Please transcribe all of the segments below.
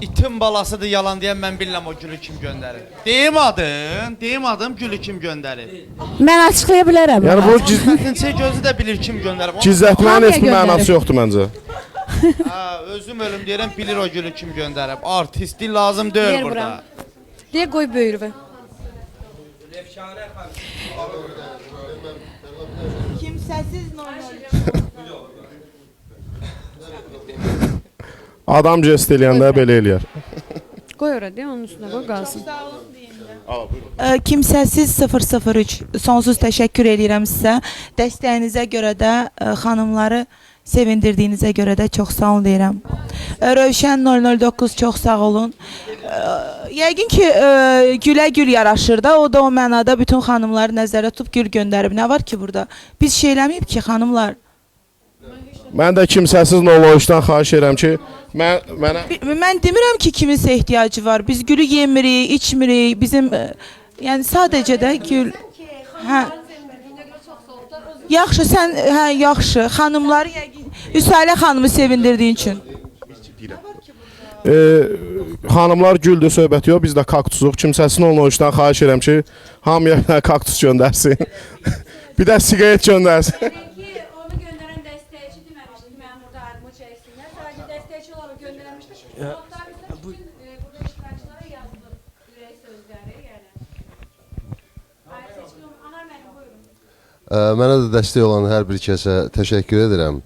İtin balasıdır yalan deyən mən bilirəm o gülü kim göndərir. Deyim adın, deyim adım gülü kim göndərir. Mən açıqlaya bilərəm. Yəni bu giz Xidmətin gözü də bilir kim göndərib. Onu- gizlətmənin Hamıya heç bir göndərir. mənası yoxdur məncə. Ha, özüm ölüm deyirəm, bilir o gülü kim göndərib. Artisti lazım deyil Yer burada. vuram. Deyə qoy böyürü. Kimsəsiz Adam jest eləyəndə belə eləyər. Qoy ora deyə onun üstünə qoy qalsın. Ə, Kimsəsiz 003 sonsuz təşəkkür edirəm sizə. Dəstəyinizə görə də ə, xanımları sevindirdiyinizə görə də çox sağ olun deyirəm. Ə, Rövşən 009 çox sağ olun. Ə, Yəqin ki ə, gülə gül yaraşır da. O da o mənada bütün xanımları nəzərə tutub gül göndərib. Nə var ki burada? Biz şey eləməyib ki xanımlar. Mən də kimsəsiz nolojdan xahiş edirəm ki, mən mənə Bi- Mən demirəm ki kiminsə ehtiyacı var. Biz gülü yemirik, içmirik. Bizim ə, yəni sadəcə də gül Hə. Yaxşı, sən hə yaxşı. Xanımları yəqin Üsalə xanımı sevindirdiyin üçün. e, xanımlar güldü söhbət yox, biz də kaktusuq. Kimsəsiz nolojdan xahiş edirəm ki, hamıya kaktus göndərsin. bir də siqaret göndərsin. Peki onu gönderen destekçi dememişti. Ben burada armut çeksinler. Sadece destekçi olarak göndermişti. Notlar ise bütün e, burada iştirakçılara yazdı. Ürek sözleri yani. Ay seçkin anar benim buyurun. Ə, Mənə də dəstək olan hər bir kəsə təşəkkür edirəm.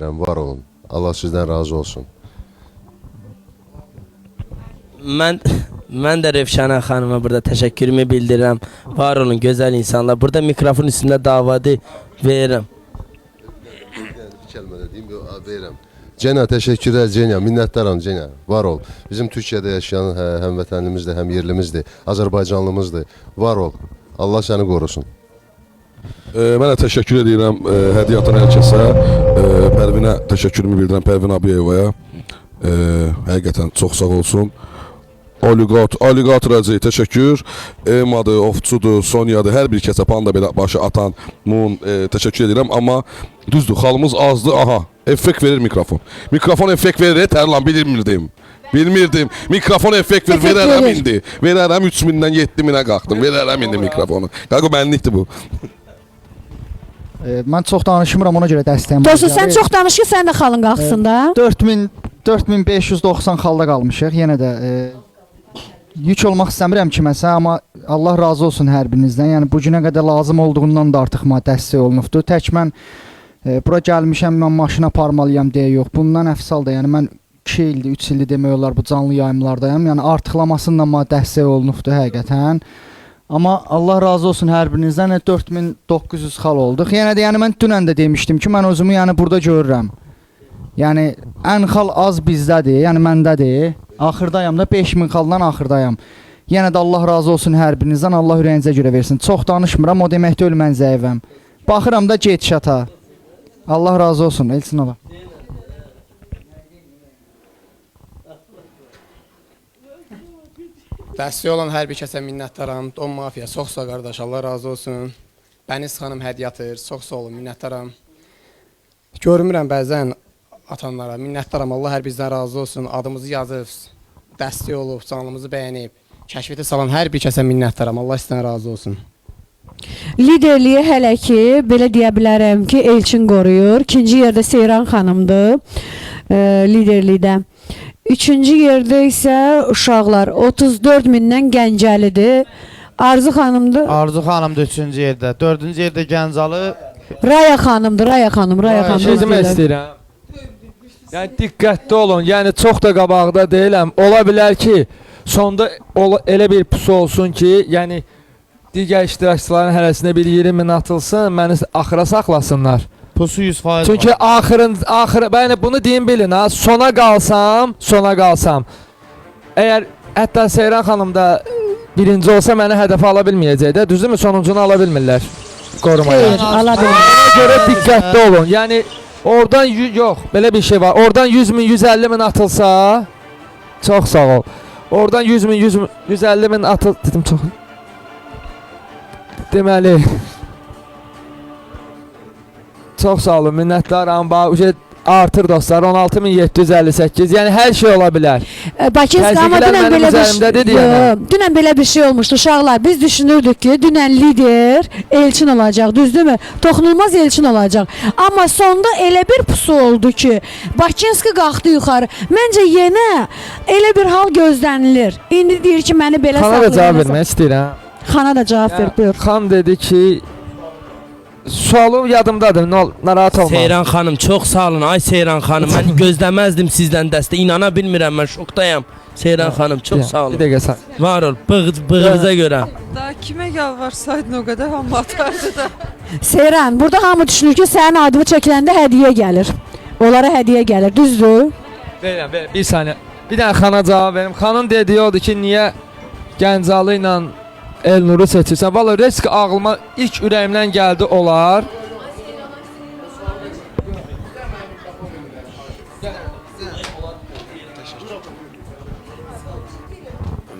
Var olun. Allah sizdən razı olsun. Mən mən də Rövşənə xanıma burada təşəkkürümü bildirirəm. Var olun gözəl insanlar. Burada mikrofon üstündə davadı verirəm. Bir kəlmə də deyim, yo, verirəm. Cena təşəkkürlər Cena, minnətdaram Cena. Var ol. Bizim Türkiyədə yaşayan hə, həmvətənimizdir, həm yerlimizdir, Azərbaycanlımızdır. Var ol. Allah səni qorusun. E, mən də təşəkkür edirəm e, hədiyyə atan hər kəsə. E, Pərvinə təşəkkürümü bildirirəm Pərvin Abiyevaya. E, həqiqətən çox sağ olsun. Oliqat, Oliqat Rəcəy təşəkkür. Emadır, Ovçudur, Sonyadır, hər bir kəsə panda belə başı atan Mun e, təşəkkür edirəm, amma düzdür, xalımız azdır. Aha, effekt verir mikrofon. Mikrofon effekt verir, tərlan bilmirdim. Bilmirdim. Mikrofon effekt verir, Effekt verərəm verir. indi. Verərəm 3000-dən 7000-ə qalxdım. Verərəm indi mikrofonu. Qaqa mənlikdir bu. E, Mən çox danışmıram, ona görə dəstəyim. Dostum sən çox danış ki, sən də xalın qalxsın da. 4000 4590 xalda qalmışıq. Yenə də e, yük olmaq istəmirəm kiməsə, amma Allah razı olsun hər birinizdən. Yəni bu günə qədər lazım olduğundan da artıq mənə dəstək olunubdu. Tək mən e, bura gəlmişəm, mən maşına parmalıyam deyə yox. Bundan əfsal da, yəni mən 2 ildir, 3 ildir demək olar bu canlı yayımlardayam. Yəni artıqlamasından mənə dəstək olunubdu həqiqətən. Amma Allah razı olsun hər birinizdən. Yəni 4900 xal olduq. Yenə də yəni mən dünən də demişdim ki, mən özümü yəni burada görürəm. Yəni ən xal az bizdədir, yəni məndədir. Axırdayam da 5000 xaldan axırdayam. Yenə də Allah razı olsun hər birinizdən. Allah ürəyinizə görə versin. Çox danışmıram, o demək deyil mən zəifəm. Baxıram da gedişata. Allah razı olsun. Elçin ola. Dəstək olan hər bir kəsə minnətdaram. Don Mafiya, çox sağ qardaş, Allah razı olsun. Bəniz xanım hədiyyə atır, çox sağ olun, minnətdaram. Görmürəm bəzən atanlara, minnətdaram. Allah hər bizdən razı olsun. Adımızı yazıb, dəstək olub, canlımızı bəyənib, kəşfiyyətə salan hər bir kəsə minnətdaram. Allah sizdən razı olsun. Liderliyi hələ ki, belə deyə bilərəm ki, Elçin qoruyur. İkinci yerdə Seyran xanımdır. E, liderlikdə. Üçüncü yerdə isə uşaqlar 34 mindən Gəncəlidir. Arzu xanımdır. Arzu xanım da 3-cü yerdə, 4-cü yerdə Gəncəli. Raya xanımdır, Raya xanım, Raya xanım. Şey demək istəyirəm. Yəni diqqətli olun. Yəni çox da qabaqda deyiləm. Ola bilər ki, sonda ola, elə bir pusu olsun ki, yəni digər iştirakçıların hərəsinə bir 20 min atılsın, məni axıra saxlasınlar. Pusu 100%. Çünki axırın axır yəni bunu deyim bilin ha, sona qalsam, sona qalsam. Əgər hətta Seyran xanım da birinci olsa məni hədəfə ala bilməyəcək də, düzdürmü? Sonuncunu ala bilmirlər qorumaya. Xeyr, ala bilmir. Ona görə diqqətli olun. Yəni Oradan yok belə bir şey var. Oradan 100 min 150 min atılsa çox sağ ol. Oradan 100 min 100 min, 150 min atıl dedim çox. Deməli çox sağ olun, minnətdaram. Bax, artır dostlar 16758. Yəni hər şey ola bilər. E, amma Təzyiqlər dünən belə bir şey, dünən belə bir şey olmuşdu uşaqlar. Biz düşünürdük ki, dünən lider Elçin olacaq, düzdürmü? Toxunulmaz Elçin olacaq. Amma sonda elə bir pusu oldu ki, Bakınski qalxdı yuxarı. Məncə yenə elə bir hal gözlənilir. İndi deyir ki, məni belə Xana da cavab saxlayın. vermək istəyirəm. Xana da cavab ver, buyur. Xan dedi ki Sualım yadımdadır. Nol, narahat olma. Seyran xanım çox sağ olun. Ay Seyran xanım, mən gözləməzdim sizdən dəstək. İnana bilmirəm, mən şokdayam. Seyran xanım çox sağ Bir olun. dəqiqə sən. Var ol, bığ, bığınıza görə. Daha kimə yalvarsaydın o qədər hamı atardı da. Seyran, burada hamı düşünür ki, sənin adını çəkiləndə hədiyyə gəlir. Onlara hədiyyə gəlir, düzdür? Verirəm, verirəm. Bir saniyə. Bir dənə xana cavab verim. Xanın dediyi odur ki, niyə Gəncəli ilə Elnuru seçirsən? Valla risk ağlıma ilk ürəyimdən gəldi olar.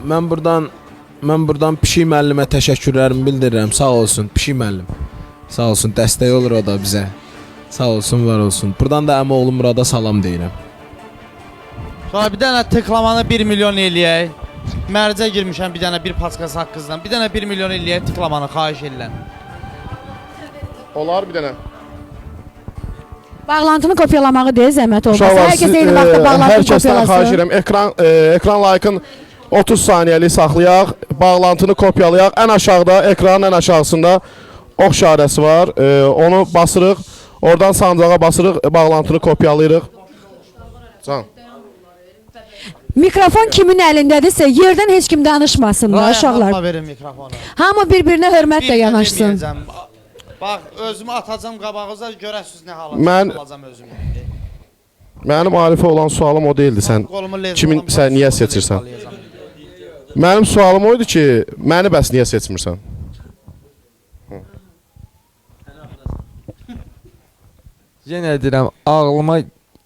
Mən buradan mən buradan Pişik müəllimə təşəkkürlərimi bildirirəm. Sağ olsun Pişik müəllim. Sağ olsun, dəstək olur o da bizə. Sağ olsun, var olsun. Buradan da əmi oğlum Murada salam deyirəm. Sonra bir dənə tıklamanı 1 milyon eləyək. Mərcə girmişəm bir dənə bir paskası haqqınızdan. Bir dənə 1 milyon eləyək tıklamanı xahiş edirəm. Olar bir dənə. Bağlantını kopyalamağı deyil, zəhmət olmasa. Hər eyni e, vaxtda hər bağlantını kəsdən xahiş kopyalasın. edirəm. Ekran e, ekran layıkın 30 saniyəlik saxlayaq, bağlantını kopyalayaq. Ən aşağıda, ekranın ən aşağısında ox işarəsi var. E, onu basırıq. Oradan sancağa basırıq, e, bağlantını kopyalayırıq. Can. Mikrofon kimin əlindədirsə, yerdən heç kim danışmasın da uşaqlar. xanıma verin mikrofonu. Hamı bir-birinə hörmətlə Bir yanaşsın. Bax, özümü atacam qabağınıza, görəsiz nə hala Mən- olacam özümü. Mənim Arifə olan sualım o deyildi. Sən kimin sən niyə seçirsən? Mənim sualım o idi ki, məni bəs niyə seçmirsən? Yenə deyirəm, ağlıma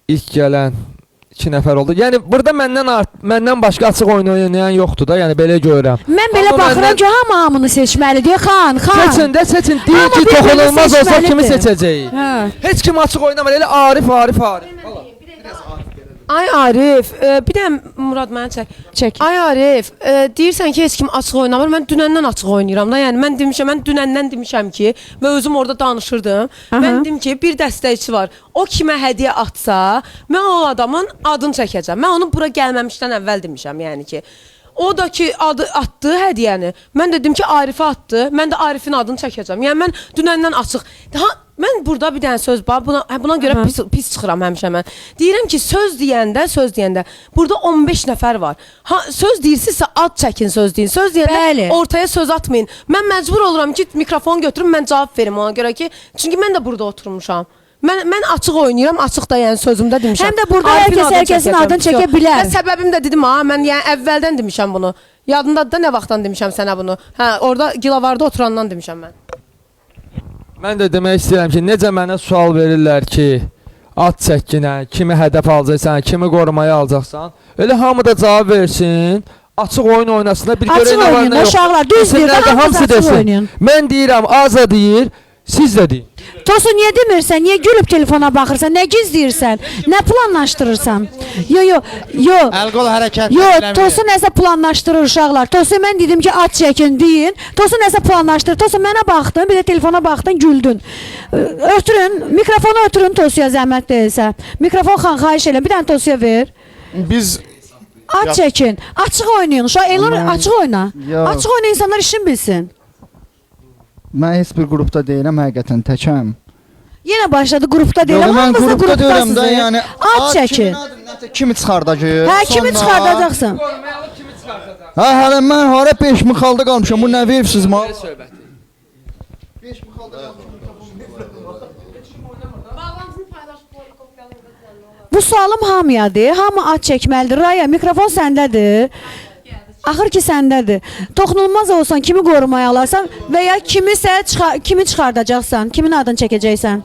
ilk gələn iki nəfər oldu. Yəni burada məndən art, məndən başqa açıq oyun oynayan yoxdur da, yəni belə görürəm. Mən belə Amma baxıram məndən- ki, hamı hamını seçməlidir. Xan, xan. Seçin də seçin. Amma ki, toxunulmaz olsa kimi seçəcəyik? Hə. Heç kim açıq oynamır. Elə Arif, Arif, Arif. Ay Arif, e, bir də Murad mənə çək. Çək. Ay Arif, e, deyirsən ki, heç kim açıq oynamır. Mən dünəndən açıq oynayıram da. Yəni mən demişəm, mən dünəndən demişəm ki, və özüm orada danışırdım. Aha. Mən dedim ki, bir dəstəkçi var. O kimə hədiyyə atsa, mən o adamın adını çəkəcəm. Mən onu bura gəlməmişdən əvvəl demişəm, yəni ki. O da ki adı atdı hədiyyəni. Mən dedim ki Arifə atdı. Mən də Arifin adını çəkəcəm. Yəni mən dünəndən açıq. Ha mən burada bir dənə söz var. Buna hə, buna görə Aha. pis pis çıxıram həmişə mən. Deyirəm ki söz deyəndə, söz deyəndə burada 15 nəfər var. Ha söz deyirsinizsə ad çəkin söz deyin. Söz deyəndə Bəli. ortaya söz atmayın. Mən məcbur oluram ki mikrofon götürüm mən cavab verim ona görə ki çünki mən də burada oturmuşam. Mən mən açıq oynayıram, açıq da yəni sözümdə demişəm. Həm də burada hər Arifin kəs adını hər kəsin adını çəkə bilər. Və səbəbim də dedim ha, mən yəni əvvəldən demişəm bunu. Yadındadır da nə vaxtdan demişəm sənə bunu. Hə, orada gilavarda oturandan demişəm mən. Mən də demək istəyirəm ki, necə mənə sual verirlər ki, at çəkinə, kimi hədəf alacaqsan, kimi qorumaya alacaqsan. Elə hamı da cavab versin. Açıq oyun oynasın da bir Açıq görək nə var oynayın, nə yox. uşaqlar, düz deyir, Desinlər də hamınız hamısı açıq desin. oynayın. Mən deyirəm, Aza deyir, siz də deyin. Tosu niyə demirsən? Niyə gülüb telefona baxırsan? Nə gizləyirsən? Nə planlaşdırırsan? Yo, yo, yo. Əl qol hərəkət Yo. Tosu nəsə planlaşdırır uşaqlar. Tosu mən dedim ki, at çəkin deyin. Tosu nəsə planlaşdırır. Tosu mənə baxdın, bir də telefona baxdın, güldün. Ötürün, mikrofonu ötürün Tosuya zəhmət deyilsə. Mikrofon xan xahiş edirəm, bir dənə Tosuya ver. Biz At çəkin. Açıq oynayın. Uşaq Elnur açıq oyna. Açıq oyna insanlar işin bilsin. Mən heç bir qrupda deyiləm, həqiqətən təkəm. Yenə başladı qrupda deyil, Yox, mən hamınız da qrupda deyirəm qrupdasınız. də, yəni at çəkin. Kimi çıxardacaq? Hə, kimi çıxardacaqsan? Hə, hələ mən hara 5000 xalda qalmışam. Bu nə veribsiz mənə? Bu sualım hamıyadır. Hamı at çəkməlidir. Raya, mikrofon səndədir. Axır ki səndədir. Toxunulmaz olsan kimi qorumaya alarsan və ya kimisə çıxa kimi çıxardacaqsan, kimin adını çəkəcəksən?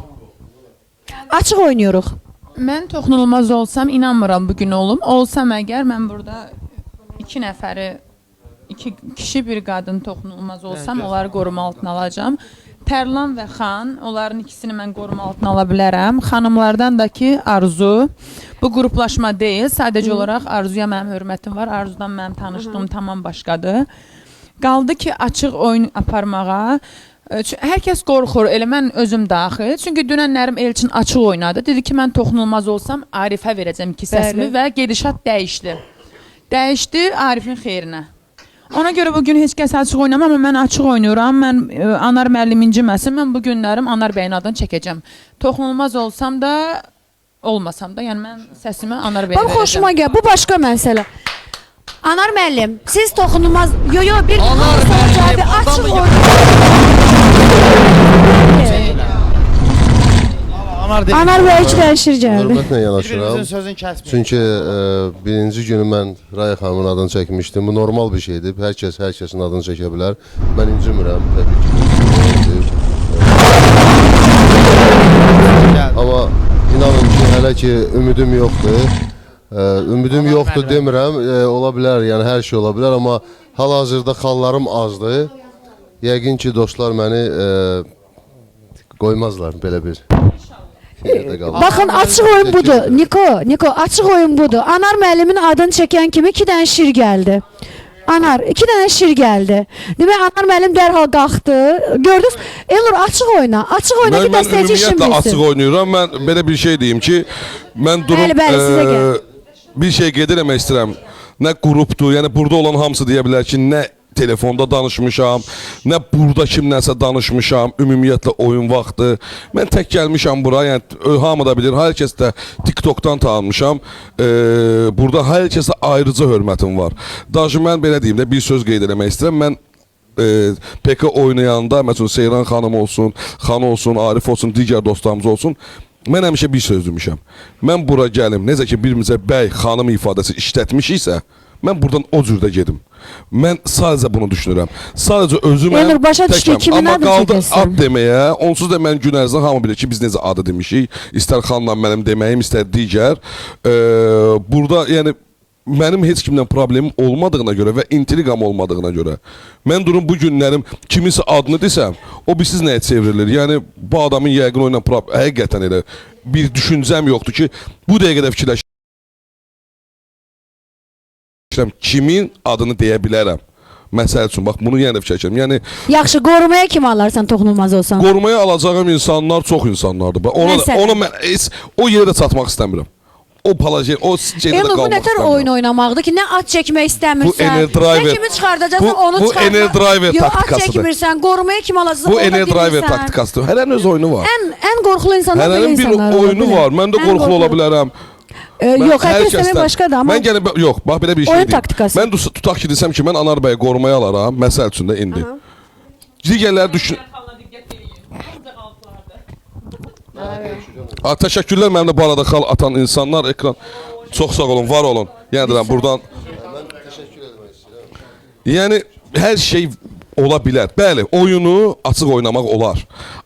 Açıq oynayırıq. Mən toxunulmaz olsam inanmıram bu gün olum. Olsam əgər mən burada 2 nəfəri iki kişi bir qadın toxunulmaz olsam, onları qoruma altına alacağam. Tərlan və Xan, onların ikisini mən qoruma altına ala bilərəm. Xanımlardan da ki, Arzu. Bu qruplaşma deyil, sadəcə olaraq Arzuya mənim hörmətim var. Arzudan mənim tanışdığım tamam başqadır. Qaldı ki, açıq oyun aparmağa Hər kəs qorxur, elə mən özüm daxil. Çünki dünən Nərim Elçin açıq oynadı. Dedi ki, mən toxunulmaz olsam Arifə verəcəm iki səsimi Bəli. və gedişat dəyişdi. Dəyişdi Arifin xeyrinə. Ona görə bu gün heç kəs açıq oynamam, amma mən açıq oynayıram. Mən e, Anar müəllim inciməsin. Mən bu günlərim Anar bəyin adını çəkəcəm. Toxunulmaz olsam da olmasam da, yəni mən səsimi Anar bəyə Bax verəcəm. xoşuma gəl. Bu başqa məsələ. Anar müəllim, siz toxunulmaz. Yo yo bir Anar soru müəllim, cavabı açıq adamı- oyun. Anar deyil. Anar bəy iki dəyişir gəldi. Hörmətlə yanaşıram. Bir-birimizin sözünü kəsməyin. Çünki e, birinci günü mən Raya xanımın adını çəkmişdim. Bu normal bir şeydir. Hər kəs hər kəsin adını çəkə bilər. Mən incimirəm təbii ki. Amma inanın ki, hələ ki ümidim yoxdur. E, ümidim yoxdur demirəm. E, ola bilər, yəni hər şey ola bilər, amma hal-hazırda xallarım azdır. Yəqin ki, dostlar məni e, qoymazlar belə bir yerdə qalım. Baxın açıq oyun budur. Niko, Niko açıq oyun budur. Anar müəllimin adını çəkən kimi 2 dənə şir gəldi. Anar, 2 dənə şir gəldi. Demək Anar müəllim dərhal qalxdı. Gördünüz? Elnur açıq oyna. Açıq oyna ki mən dəstəkçi işin ümumiyyətlə açıq bilsin. oynayıram. Mən belə bir şey deyim ki, mən durum Bəli, bəli, sizə gəl. bir şey qeyd eləmək istəyirəm. Nə qrupdur, yəni burada olan hamısı deyə bilər ki, nə telefonda danışmışam, nə burada kimləsə danışmışam, ümumiyyətlə oyun vaxtı. Mən tək gəlmişəm bura, yəni hamı da bilir, hər kəs də TikTokdan tanınmışam. Eee burada hər kəsə ayrıca hörmətim var. Daşı mən belə deyim də bir söz qeyd eləmək istəyirəm. Mən e, PK oynayanda, məsələn Seyran xanım olsun, Xan olsun, Arif olsun, digər dostlarımız olsun, mən həmişə bir söz demişəm. Mən bura gəlim, necə ki birimizə bəy, xanım ifadəsi işlətmişiksə, mən buradan o cürdə gedim. Mən sadəcə bunu düşünürəm. Sadəcə özümə Elnur, başa düşdük, kimin Amma adını qaldı ad deməyə, onsuz da mən gün ərzində hamı bilir ki, biz necə adı demişik. İstər xanla mənim deməyim, istər digər. E, burada yəni mənim heç kimlə problemim olmadığına görə və intriqam olmadığına görə mən durum bu günlərim kiminsə adını desəm, o bilsiz nəyə çevrilir? Yəni bu adamın yəqin o ilə prob həqiqətən elə bir düşüncəm yoxdur ki, bu dəqiqədə fikirləşirəm kimin adını deyə bilərəm. Məsəl üçün bax bunu yenə fikirləşirəm. Yəni Yaxşı, qorumaya kim alarsan toxunulmaz olsan? qorumaya alacağım insanlar çox insanlardır. Bax, Ona Məsələn? ona mən heç o yerə də çatmaq istəmirəm. O palaje, o şeydə də Elnur bu qalmaq nətər istəmirəm. oyun oynamaqdır ki, nə at çəkmək istəmirsən. Bu Ener Driver- Nə kimi çıxardacaqsan Bu- onu bu çıxartma. Ener Driver Yo, at taktikasıdır. çəkmirsən, qorumaya kim alacaqsan Bu onu da Ener Driver bilmirsən. taktikasıdır. Hələnin öz oyunu var. Ən ən qorxulu insanlar belə Hələnin bir insanlar ola oyunu bilər. var. Mən də Ən qorxulu ola bilərəm. Ee, Mən yox, hər hər kəsdən kəsdən- başqadır amma Mən gəlib yox, bax belə bir şey Oyun taktikası. Mən tutaq ki desəm ki, mən Anar bəyi qorumaya alaram, məsəl üçün də indi. Digərləri düşün. A, təşəkkürlər mənim də bu arada xal atan insanlar, ekran. Çox sağ olun, var olun. Yəni deyirəm buradan Yəni hər şey ola bilər. Bəli, oyunu açıq oynamaq olar.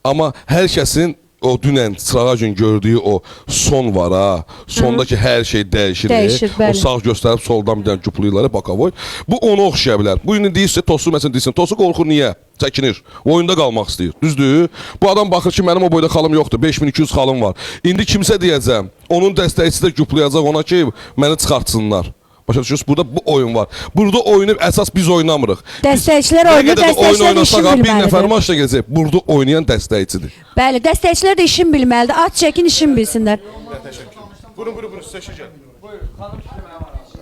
Amma hər kəsin o dünən sırağa gün gördüyü o son var ha. Sondakı hər şey dəyişir. Dəyişir, o bəli. sağ göstərib soldan bir dənə cuplayırlar, bakavoy. Bu onu oxşaya bilər. Bu indi deyirsə Tosu məsələn deyirsən, Tosu qorxur niyə? Çəkinir. Oyunda qalmaq istəyir. Düzdür? Bu adam baxır ki, mənim o boyda xalım yoxdur. 5200 xalım var. İndi kimsə deyəcəm, onun dəstəkçisi də cuplayacaq ona ki, məni çıxartsınlar. Başa düşürsünüz? Burada bu oyun var. Burada oyunu əsas biz oynamırıq. Dəstəkçilər oyunu, dəstəkçilər işin ha, bir nəfər bilməlidir. maçda gələcək. Burada oynayan dəstəkçidir. Bəli, dəstəkçilər də işin bilməlidir. At çəkin işin bilsinlər.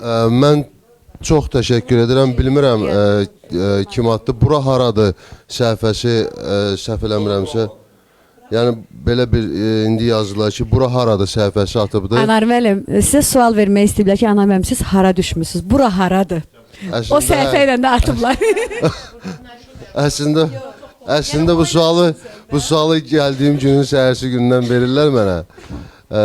Ə, mən çox təşəkkür edirəm. Bilmirəm ə, ə, kim atdı. Bura haradır səhifəsi ə, səhv eləmirəmsə. Yəni belə bir ə, indi yazdılar ki, bura haradır səhifəsi atıbdı. Anar müəllim, sizə sual vermək istəyiblər ki, Anar müəllim siz hara düşmüsüz? Bura haradır? O Əslində- səhifə ilə də atıblar. Əslində əslində bu sualı bu sualı gəldiyim günün səhərsi gündən verirlər mənə. Ə,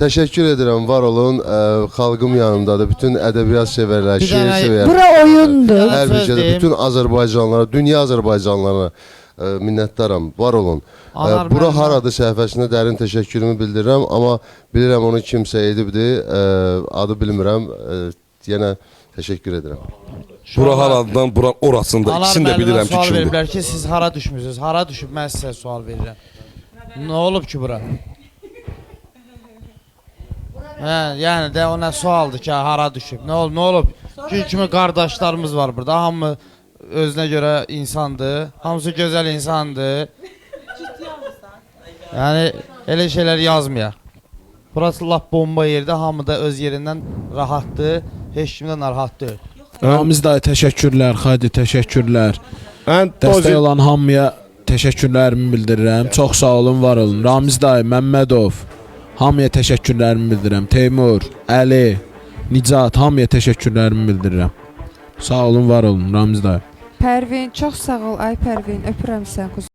təşəkkür edirəm, var olun. Ə, xalqım yanımdadır. Bütün ədəbiyyat sevərlər, şeir sevərlər. Bura oyundur. Hər bir şeydə bütün Azərbaycanlılara, dünya Azərbaycanlılarına ə, minnətdaram. Var olun. Anar bura müəllim. haradır səhifəsinə dərin təşəkkürümü bildirirəm, amma bilirəm onu kimsə edibdi. Ə, adı bilmirəm. Ə, yenə təşəkkür edirəm. Bura haradan, bura orasında. Anar İkisini də bilirəm ki, sual kimdir. veriblər ki, siz hara düşmüsünüz? Hara düşüb? Mən sizə sual verirəm. Nə olub ki bura? Hə, yəni də o nə sualdır ki, hara düşüb? Nə olub? Nə olub? Ki kimi qardaşlarımız var burada. Hamı özünə görə insandır. Hamısı gözəl insandır. Yəni elə şeylər yazmayaq. Burası lap bomba yerdə, hamı da öz yerindən rahatdır. Heç kimdən narahat deyil. Ramiz dayı təşəkkürlər, Xadi təşəkkürlər. Mən Dəstək Dozi- olan hamıya təşəkkürlərimi bildirirəm. Çox sağ olun, var olun. Ramiz dayı, Məmmədov, hamıya təşəkkürlərimi bildirirəm. Teymur, Əli, Nicat, hamıya təşəkkürlərimi bildirirəm. Sağ olun, var olun, Ramiz dayı. Pərvin, çox sağ ol ay Pərvin, öpürəm sən quzum.